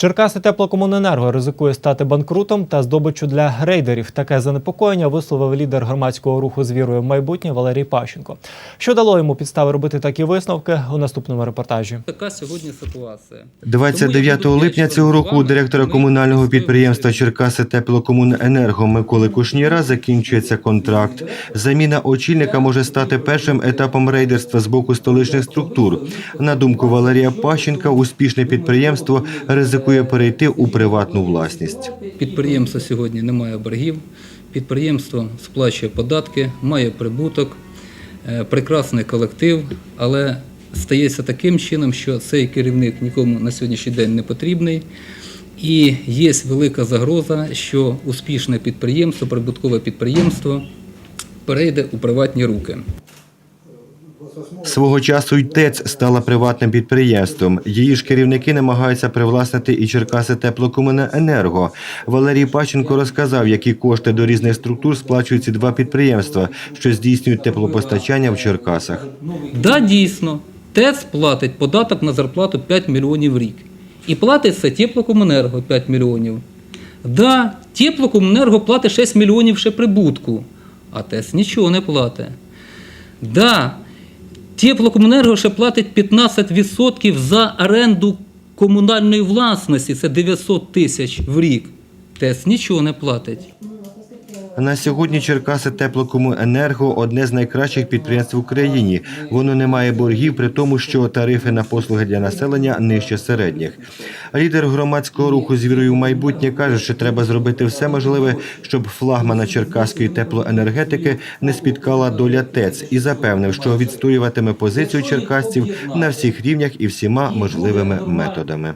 Черкаси теплокомуненерго ризикує стати банкрутом та здобиччю для рейдерів. Таке занепокоєння висловив лідер громадського руху з вірою в майбутнє Валерій Пащенко. Що дало йому підстави робити такі висновки у наступному репортажі? Така сьогодні ситуація. 29 липня цього року у директора комунального підприємства Черкаси Теплокомуненерго Миколи Кушніра закінчується контракт. Заміна очільника може стати першим етапом рейдерства з боку столичних структур. На думку Валерія Пащенка, успішне підприємство ризикує перейти у приватну власність. Підприємство сьогодні не має боргів. Підприємство сплачує податки, має прибуток, е, прекрасний колектив, але стається таким чином, що цей керівник нікому на сьогоднішній день не потрібний. І є велика загроза, що успішне підприємство, прибуткове підприємство перейде у приватні руки. Свого часу й ТЕЦ стала приватним підприємством. Її ж керівники намагаються привласнити і Черкаси Теплокомуненерго. Валерій Пащенко розказав, які кошти до різних структур сплачують ці два підприємства, що здійснюють теплопостачання в Черкасах. Да, дійсно, ТЕЦ платить податок на зарплату 5 мільйонів рік. І платить це теплокомунерго 5 мільйонів. Да, теплокомунерго платить 6 мільйонів ще прибутку, а ТЕЦ нічого не платить. Да, теплокомунерго ще платить 15% за оренду комунальної власності, це 900 тисяч в рік. ТЕС нічого не платить. На сьогодні Черкаси Теплокомуненерго – одне з найкращих підприємств в Україні. Воно не має боргів, при тому, що тарифи на послуги для населення нижче середніх. Лідер громадського руху з вірою в майбутнє каже, що треба зробити все можливе, щоб флагмана черкаської теплоенергетики не спіткала доля ТЕЦ і запевнив, що відстоюватиме позицію черкасців на всіх рівнях і всіма можливими методами.